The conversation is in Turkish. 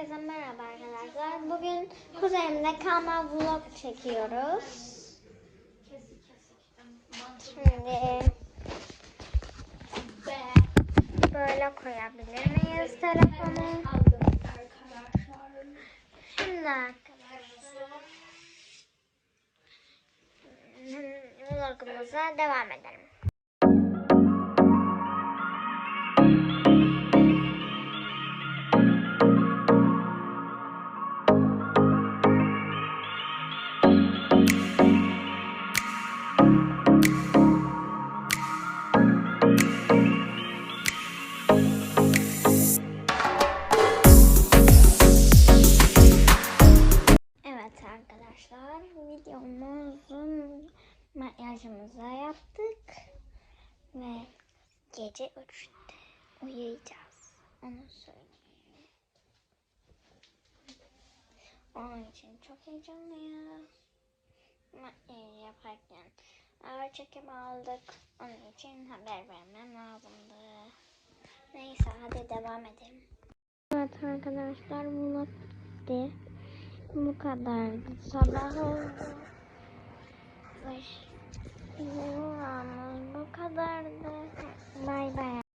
Herkese merhaba arkadaşlar. Bugün kuzenimle kalma vlog çekiyoruz. Şimdi böyle koyabilir miyiz telefonu? Şimdi arkadaşlar vlogumuza devam edelim. Arkadaşlar videomuzun makyajımızı yaptık ve gece 3'te uyuyacağız. Onu söyleyeyim. Onun için çok heyecanlıyız. Makyaj yaparken ağır çekim aldık. Onun için haber vermem lazımdı. Neyse hadi devam edelim. Evet arkadaşlar vlog kadardı. Sabah oldu. Vlogumuz bu kadardı. Bay bay.